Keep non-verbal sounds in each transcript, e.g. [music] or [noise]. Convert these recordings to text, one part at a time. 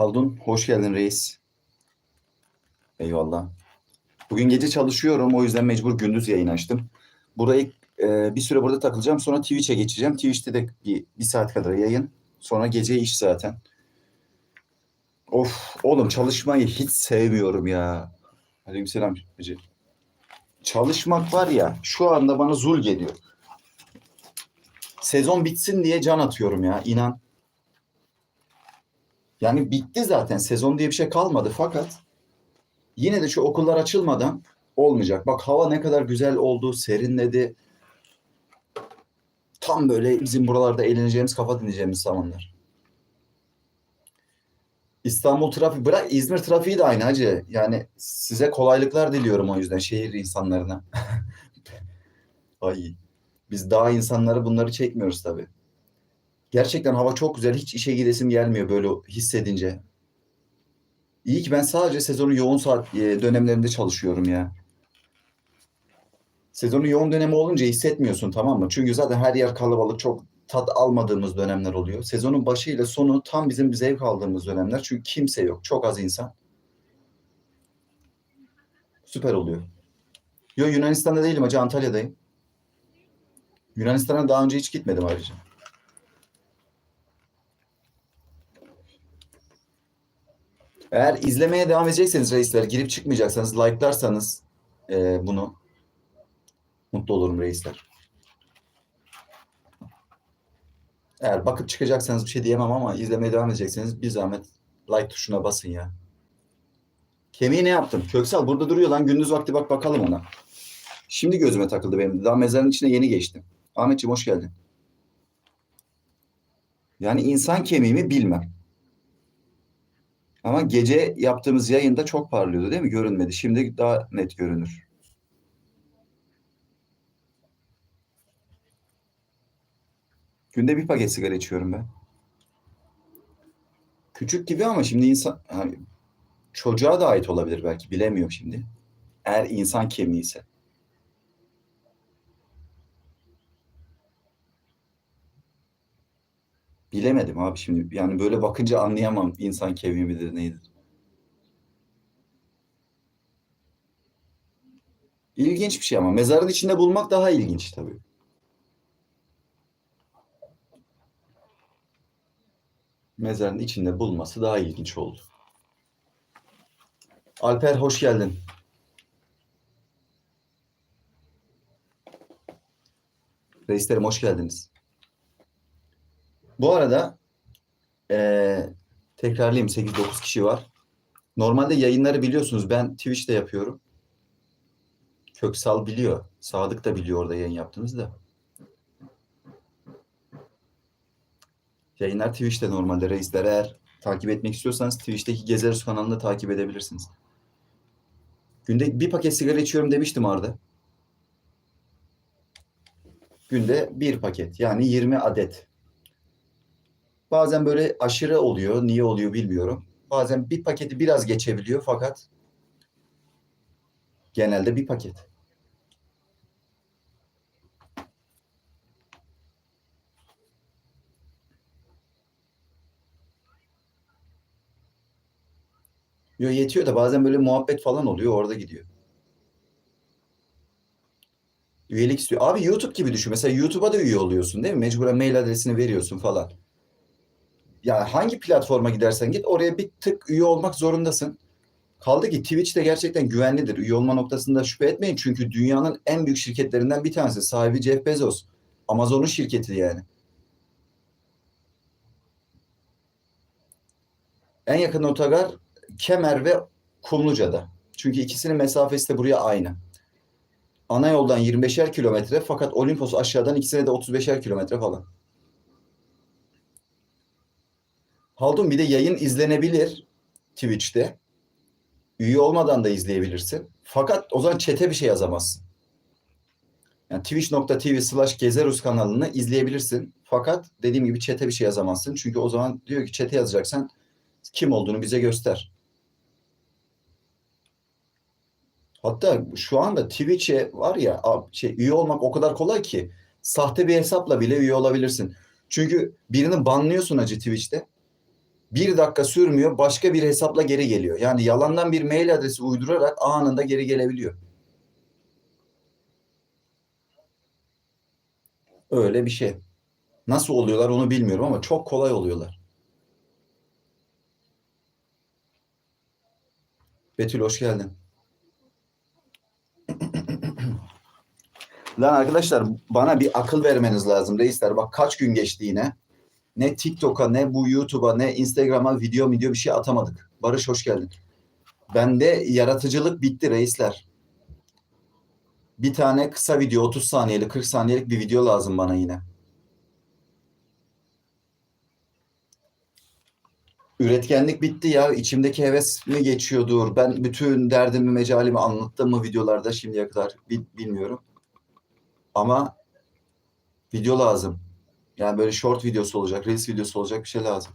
Haldun, hoş geldin reis. Eyvallah. Bugün gece çalışıyorum, o yüzden mecbur gündüz yayın açtım. Burayı e, bir süre burada takılacağım, sonra Twitch'e geçeceğim. Twitch'te de bir, bir saat kadar yayın. Sonra gece iş zaten. Of, oğlum çalışmayı hiç sevmiyorum ya. Aleykümselam Hacı. Çalışmak var ya, şu anda bana zul geliyor. Sezon bitsin diye can atıyorum ya, inan. Yani bitti zaten. Sezon diye bir şey kalmadı fakat yine de şu okullar açılmadan olmayacak. Bak hava ne kadar güzel oldu, serinledi. Tam böyle bizim buralarda eğleneceğimiz, kafa dinleyeceğimiz zamanlar. İstanbul trafiği, bırak İzmir trafiği de aynı hacı. Yani size kolaylıklar diliyorum o yüzden şehir insanlarına. [laughs] Ay, biz daha insanları bunları çekmiyoruz tabii. Gerçekten hava çok güzel. Hiç işe gidesim gelmiyor böyle hissedince. İyi ki ben sadece sezonun yoğun saat e, dönemlerinde çalışıyorum ya. Sezonun yoğun dönemi olunca hissetmiyorsun tamam mı? Çünkü zaten her yer kalabalık çok tat almadığımız dönemler oluyor. Sezonun başı ile sonu tam bizim zevk aldığımız dönemler. Çünkü kimse yok. Çok az insan. Süper oluyor. Yo Yunanistan'da değilim hacı Antalya'dayım. Yunanistan'a daha önce hiç gitmedim ayrıca. Eğer izlemeye devam edecekseniz reisler, girip çıkmayacaksanız, like'larsanız e, bunu mutlu olurum reisler. Eğer bakıp çıkacaksanız bir şey diyemem ama izlemeye devam edecekseniz bir zahmet like tuşuna basın ya. Kemiği ne yaptım? Köksal burada duruyor lan. Gündüz vakti bak bakalım ona. Şimdi gözüme takıldı benim. Daha mezarın içine yeni geçtim. Ahmetciğim hoş geldin. Yani insan kemiğimi bilmem. Ama gece yaptığımız yayında çok parlıyordu değil mi? Görünmedi. Şimdi daha net görünür. Günde bir paket sigara içiyorum ben. Küçük gibi ama şimdi insan hani çocuğa da ait olabilir belki bilemiyorum şimdi. Eğer insan kemiği ise. Bilemedim abi şimdi. Yani böyle bakınca anlayamam insan kemiği midir neydir. İlginç bir şey ama mezarın içinde bulmak daha ilginç tabii. Mezarın içinde bulması daha ilginç oldu. Alper hoş geldin. Reislerim hoş geldiniz. Bu arada eee tekrarlayayım 8-9 kişi var. Normalde yayınları biliyorsunuz ben Twitch'te yapıyorum. Köksal biliyor. Sadık da biliyor orada yayın yaptığımızı da. Yayınlar Twitch'te normalde reisler. Eğer takip etmek istiyorsanız Twitch'teki Gezeriz kanalını takip edebilirsiniz. Günde bir paket sigara içiyorum demiştim Arda. Günde bir paket yani 20 adet. Bazen böyle aşırı oluyor. Niye oluyor bilmiyorum. Bazen bir paketi biraz geçebiliyor fakat genelde bir paket. Yo yetiyor da bazen böyle muhabbet falan oluyor orada gidiyor. Üyelik istiyor. Abi YouTube gibi düşün. Mesela YouTube'a da üye oluyorsun değil mi? Mecburen mail adresini veriyorsun falan. Ya hangi platforma gidersen git oraya bir tık üye olmak zorundasın. Kaldı ki Twitch de gerçekten güvenlidir. Üye olma noktasında şüphe etmeyin. Çünkü dünyanın en büyük şirketlerinden bir tanesi. Sahibi Jeff Bezos. Amazon'un şirketi yani. En yakın otogar Kemer ve Kumluca'da. Çünkü ikisinin mesafesi de buraya aynı. Ana yoldan 25'er kilometre fakat Olimpos aşağıdan ikisine de 35'er kilometre falan. Haldun bir de yayın izlenebilir Twitch'te. Üye olmadan da izleyebilirsin. Fakat o zaman çete bir şey yazamazsın. Yani twitch.tv slash gezerus kanalını izleyebilirsin. Fakat dediğim gibi çete bir şey yazamazsın. Çünkü o zaman diyor ki çete yazacaksan kim olduğunu bize göster. Hatta şu anda Twitch'e var ya şey, üye olmak o kadar kolay ki sahte bir hesapla bile üye olabilirsin. Çünkü birini banlıyorsun acı Twitch'te. Bir dakika sürmüyor başka bir hesapla geri geliyor. Yani yalandan bir mail adresi uydurarak anında geri gelebiliyor. Öyle bir şey. Nasıl oluyorlar onu bilmiyorum ama çok kolay oluyorlar. Betül hoş geldin. Lan arkadaşlar bana bir akıl vermeniz lazım reisler. Bak kaç gün geçti yine. Ne TikTok'a ne bu YouTube'a ne Instagram'a video video bir şey atamadık. Barış hoş geldin. Bende yaratıcılık bitti reisler. Bir tane kısa video 30 saniyelik 40 saniyelik bir video lazım bana yine. Üretkenlik bitti ya. İçimdeki heves mi geçiyordur? Ben bütün derdimi, mecalimi anlattım mı videolarda şimdiye kadar Bil- bilmiyorum. Ama video lazım. Yani böyle short videosu olacak, reels videosu olacak bir şey lazım.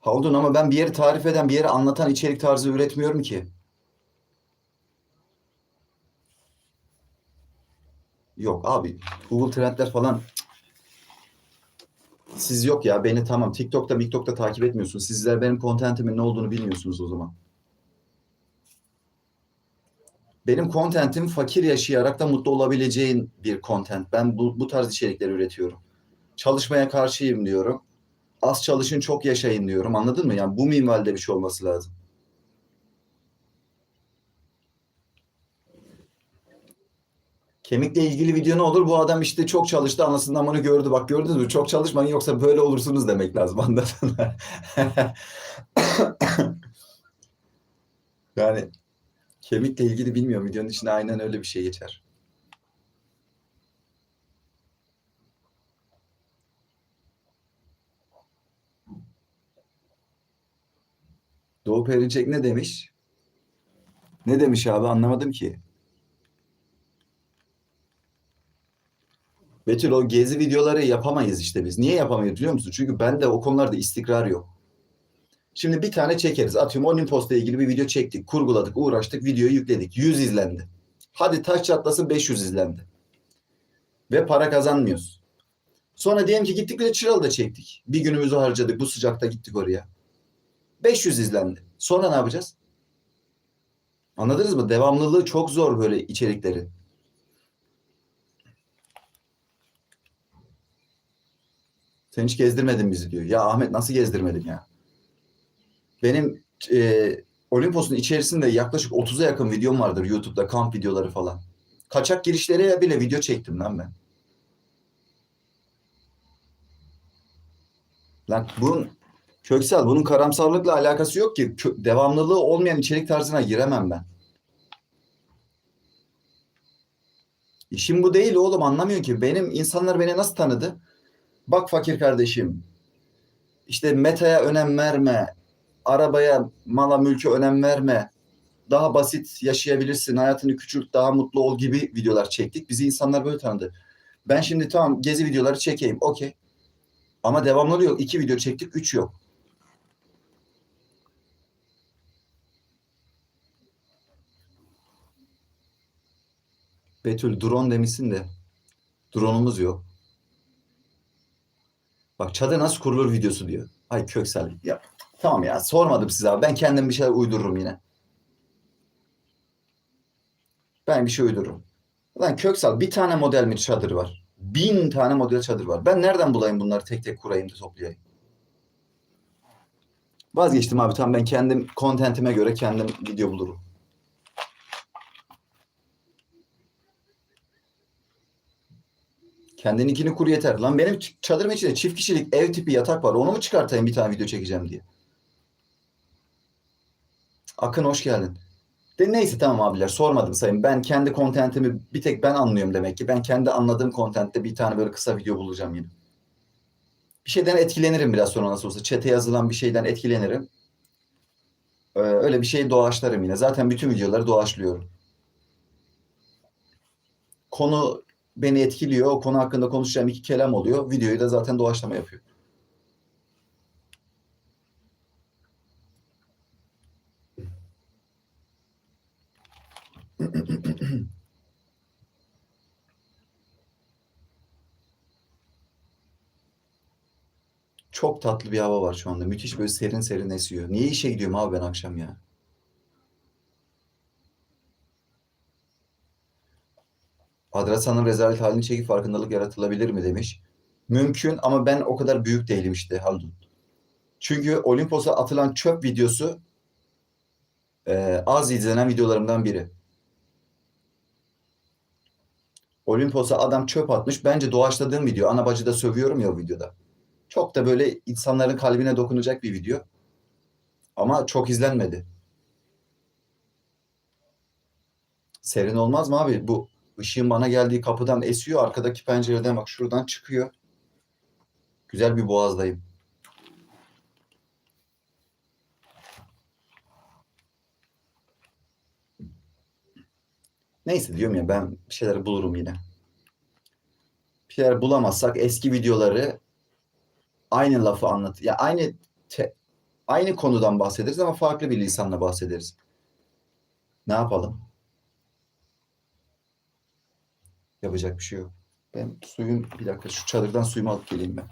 Haldun ama ben bir yeri tarif eden, bir yeri anlatan içerik tarzı üretmiyorum ki. Yok abi. Google Trendler falan siz yok ya beni tamam TikTok'ta TikTok'ta takip etmiyorsunuz. Sizler benim kontentimin ne olduğunu bilmiyorsunuz o zaman. Benim kontentim fakir yaşayarak da mutlu olabileceğin bir content. Ben bu, bu tarz içerikler üretiyorum. Çalışmaya karşıyım diyorum. Az çalışın çok yaşayın diyorum. Anladın mı? Yani bu minvalde bir şey olması lazım. Kemikle ilgili video ne olur? Bu adam işte çok çalıştı anasının amını gördü. Bak gördünüz mü? Çok çalışmayın yoksa böyle olursunuz demek lazım. Anladın mı? [laughs] yani kemikle ilgili bilmiyorum. Videonun içinde aynen öyle bir şey geçer. Doğu Perinçek ne demiş? Ne demiş abi anlamadım ki. Betül o gezi videoları yapamayız işte biz. Niye yapamayız biliyor musun? Çünkü bende o konularda istikrar yok. Şimdi bir tane çekeriz. Atıyorum Olimpos'la ilgili bir video çektik. Kurguladık, uğraştık, videoyu yükledik. 100 izlendi. Hadi taş çatlasın 500 izlendi. Ve para kazanmıyoruz. Sonra diyelim ki gittik bir de Çıralı'da çektik. Bir günümüzü harcadık. Bu sıcakta gittik oraya. 500 izlendi. Sonra ne yapacağız? Anladınız mı? Devamlılığı çok zor böyle içeriklerin. Sen hiç gezdirmedin bizi diyor. Ya Ahmet nasıl gezdirmedim ya? Benim e, Olimpos'un içerisinde yaklaşık 30'a yakın videom vardır YouTube'da kamp videoları falan. Kaçak girişlere bile video çektim lan ben. Lan bunun Köksal bunun karamsarlıkla alakası yok ki. Devamlılığı olmayan içerik tarzına giremem ben. İşim bu değil oğlum anlamıyor ki. Benim insanlar beni nasıl tanıdı? Bak fakir kardeşim. İşte metaya önem verme. Arabaya, mala, mülke önem verme. Daha basit yaşayabilirsin. Hayatını küçült, daha mutlu ol gibi videolar çektik. Bizi insanlar böyle tanıdı. Ben şimdi tamam gezi videoları çekeyim. Okey. Ama devamlı yok. İki video çektik, üç yok. Betül drone demişsin de drone'umuz yok. Bak çadır nasıl kurulur videosu diyor. Ay Köksal ya tamam ya sormadım size abi. Ben kendim bir şeyler uydururum yine. Ben bir şey uydururum. Lan Köksal bir tane model mi çadır var? Bin tane model çadır var. Ben nereden bulayım bunları tek tek kurayım da toplayayım? Vazgeçtim abi tamam ben kendim kontentime göre kendim video bulurum. Kendininkini kur yeter. Lan benim çadırım içinde çift kişilik ev tipi yatak var. Onu mu çıkartayım bir tane video çekeceğim diye. Akın hoş geldin. De neyse tamam abiler sormadım sayın. Ben kendi kontentimi bir tek ben anlıyorum demek ki. Ben kendi anladığım kontentte bir tane böyle kısa video bulacağım yine. bir şeyden etkilenirim biraz sonra nasıl olsa. Çete yazılan bir şeyden etkilenirim. Ee, öyle bir şey doğaçlarım yine. Zaten bütün videoları doğaçlıyorum. Konu beni etkiliyor. O konu hakkında konuşacağım iki kelam oluyor. Videoyu da zaten doğaçlama yapıyor. [clears throat] Çok tatlı bir hava var şu anda. Müthiş böyle serin serin esiyor. Niye işe gidiyorum abi ben akşam ya? Adrasan'ın rezalet halini çekip farkındalık yaratılabilir mi demiş. Mümkün ama ben o kadar büyük değilim işte Haldun. Çünkü Olimpos'a atılan çöp videosu e, az izlenen videolarımdan biri. Olimpos'a adam çöp atmış. Bence doğaçladığım video. Ana bacı da sövüyorum ya o videoda. Çok da böyle insanların kalbine dokunacak bir video. Ama çok izlenmedi. Serin olmaz mı abi? Bu ışığın bana geldiği kapıdan esiyor. Arkadaki pencereden bak şuradan çıkıyor. Güzel bir boğazdayım. Neyse diyorum ya ben bir şeyler bulurum yine. Bir şeyler bulamazsak eski videoları aynı lafı anlat. Ya aynı te- aynı konudan bahsederiz ama farklı bir lisanla bahsederiz. Ne yapalım? Yapacak bir şey yok. Ben suyun bir dakika şu çadırdan suyumu alıp geleyim ben.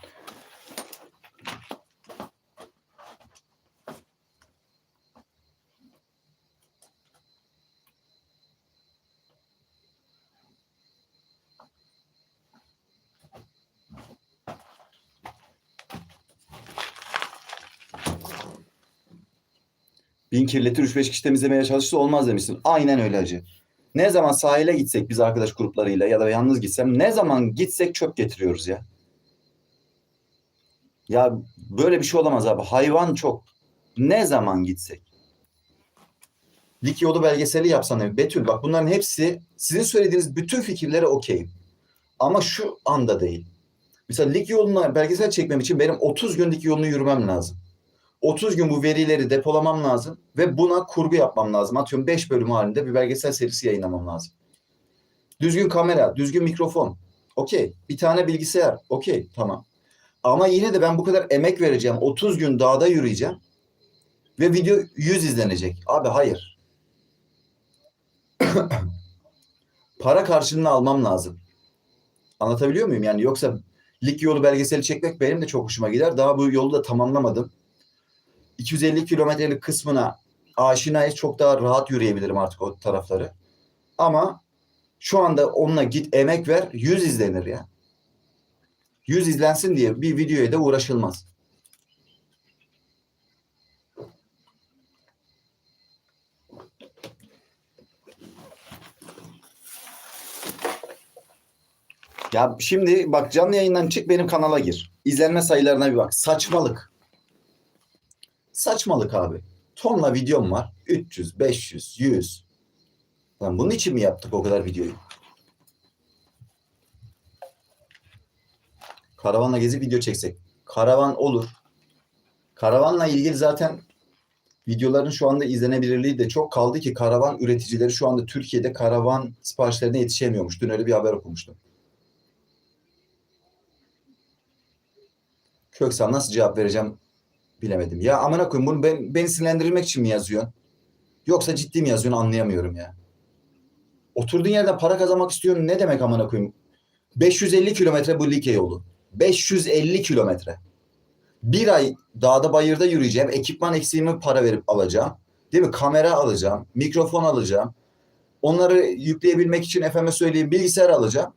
Bin kirletir 3-5 kişi temizlemeye çalışsa olmaz demişsin. Aynen öyle hacı. Ne zaman sahile gitsek biz arkadaş gruplarıyla ya da yalnız gitsem ne zaman gitsek çöp getiriyoruz ya. Ya böyle bir şey olamaz abi. Hayvan çok. Ne zaman gitsek. Lik yolu belgeseli yapsan Betül bak bunların hepsi sizin söylediğiniz bütün fikirlere okeyim. Ama şu anda değil. Mesela lig yoluna belgesel çekmem için benim 30 gün lig yolunu yürümem lazım. 30 gün bu verileri depolamam lazım ve buna kurgu yapmam lazım. Atıyorum 5 bölüm halinde bir belgesel serisi yayınlamam lazım. Düzgün kamera, düzgün mikrofon. Okey. Bir tane bilgisayar. Okey. Tamam. Ama yine de ben bu kadar emek vereceğim. 30 gün dağda yürüyeceğim. Ve video 100 izlenecek. Abi hayır. [clears throat] Para karşılığını almam lazım. Anlatabiliyor muyum? Yani yoksa lig yolu belgeseli çekmek benim de çok hoşuma gider. Daha bu yolu da tamamlamadım. 250 kilometrelik kısmına aşinayız çok daha rahat yürüyebilirim artık o tarafları. Ama şu anda onunla git emek ver 100 izlenir ya. 100 izlensin diye bir videoya da uğraşılmaz. Ya şimdi bak canlı yayından çık benim kanala gir. İzlenme sayılarına bir bak. Saçmalık. Saçmalık abi. Tonla videom var. 300, 500, 100. Lan bunun için mi yaptık o kadar videoyu? Karavanla gezip video çeksek. Karavan olur. Karavanla ilgili zaten videoların şu anda izlenebilirliği de çok kaldı ki karavan üreticileri şu anda Türkiye'de karavan siparişlerine yetişemiyormuş. Dün öyle bir haber okumuştum. Köksal nasıl cevap vereceğim bilemedim. Ya amına koyayım bunu ben, beni sinirlendirmek için mi yazıyorsun? Yoksa ciddi mi yazıyorsun anlayamıyorum ya. Oturduğun yerden para kazanmak istiyorsun ne demek amına koyayım? 550 kilometre bu Likya yolu. 550 kilometre. Bir ay dağda bayırda yürüyeceğim. Ekipman eksiğimi para verip alacağım. Değil mi? Kamera alacağım. Mikrofon alacağım. Onları yükleyebilmek için efeme söyleyeyim bilgisayar alacağım.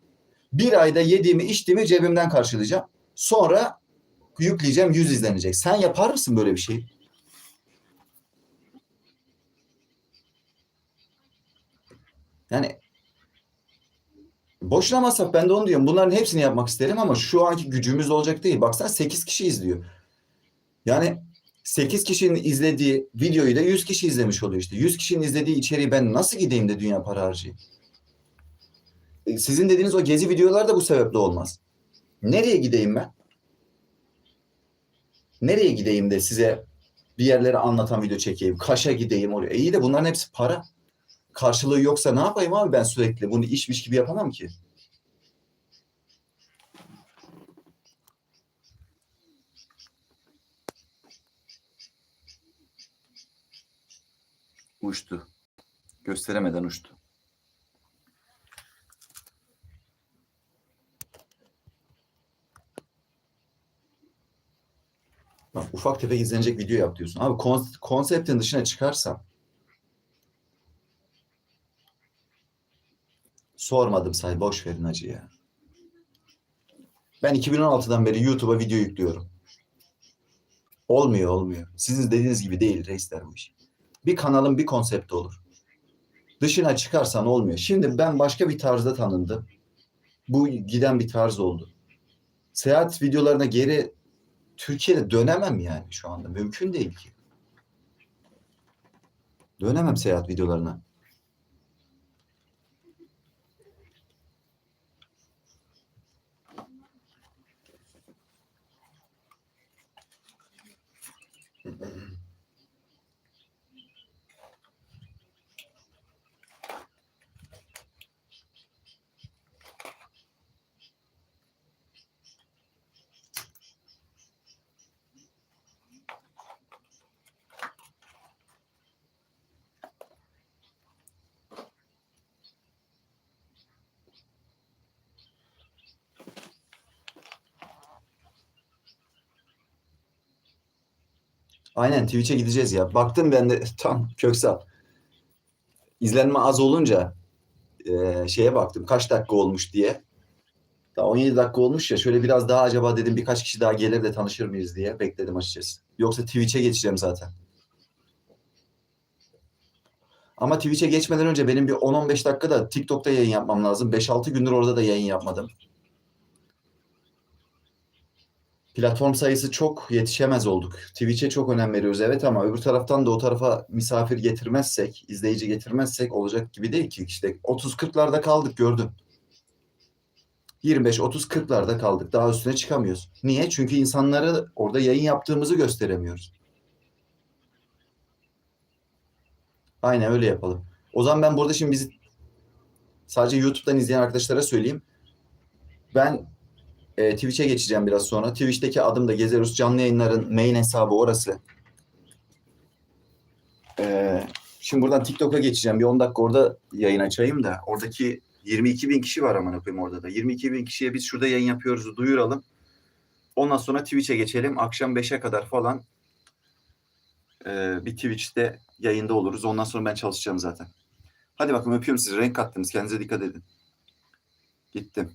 Bir ayda yediğimi içtiğimi cebimden karşılayacağım. Sonra yükleyeceğim 100 izlenecek. Sen yapar mısın böyle bir şey? Yani boşuna masraf ben de onu diyorum. Bunların hepsini yapmak isterim ama şu anki gücümüz olacak değil. Baksana 8 kişi izliyor. Yani 8 kişinin izlediği videoyu da 100 kişi izlemiş oluyor işte. 100 kişinin izlediği içeriği ben nasıl gideyim de dünya para harcayayım? E, Sizin dediğiniz o gezi videolar da bu sebeple olmaz. Nereye gideyim ben? Nereye gideyim de size bir yerlere anlatan video çekeyim. Kaş'a gideyim oraya. E iyi de bunların hepsi para. Karşılığı yoksa ne yapayım abi ben sürekli? Bunu işmiş gibi yapamam ki. Uçtu. Gösteremeden uçtu. Ufak tefek izlenecek video yap diyorsun. Abi kon- konseptin dışına çıkarsam sormadım say boş verin acı ya. Ben 2016'dan beri YouTube'a video yüklüyorum. Olmuyor olmuyor. Sizin dediğiniz gibi değil reisler bu iş. Bir kanalın bir konsepti olur. Dışına çıkarsan olmuyor. Şimdi ben başka bir tarzda tanındım. Bu giden bir tarz oldu. Seyahat videolarına geri Türkiye'de dönemem yani şu anda. Mümkün değil ki. Dönemem seyahat videolarına. Aynen Twitch'e gideceğiz ya. Baktım ben de [laughs] tam Köksal. İzlenme az olunca e, şeye baktım kaç dakika olmuş diye. Daha 17 dakika olmuş ya şöyle biraz daha acaba dedim birkaç kişi daha gelir de tanışır mıyız diye bekledim açıkçası. Yoksa Twitch'e geçeceğim zaten. Ama Twitch'e geçmeden önce benim bir 10-15 dakika da TikTok'ta yayın yapmam lazım. 5-6 gündür orada da yayın yapmadım. Platform sayısı çok yetişemez olduk. Twitch'e çok önem veriyoruz evet ama öbür taraftan da o tarafa misafir getirmezsek, izleyici getirmezsek olacak gibi değil ki. İşte 30-40'larda kaldık gördün. 25-30-40'larda kaldık. Daha üstüne çıkamıyoruz. Niye? Çünkü insanları orada yayın yaptığımızı gösteremiyoruz. Aynen öyle yapalım. O zaman ben burada şimdi bizi sadece YouTube'dan izleyen arkadaşlara söyleyeyim. Ben e, Twitch'e geçeceğim biraz sonra. Twitch'teki adım da Gezerus canlı yayınların main hesabı orası. E, şimdi buradan TikTok'a geçeceğim. Bir 10 dakika orada yayın açayım da. Oradaki 22 bin kişi var aman koyayım orada da. 22 bin kişiye biz şurada yayın yapıyoruz duyuralım. Ondan sonra Twitch'e geçelim. Akşam 5'e kadar falan e, bir Twitch'te yayında oluruz. Ondan sonra ben çalışacağım zaten. Hadi bakalım öpüyorum sizi. Renk kattınız. Kendinize dikkat edin. Gittim.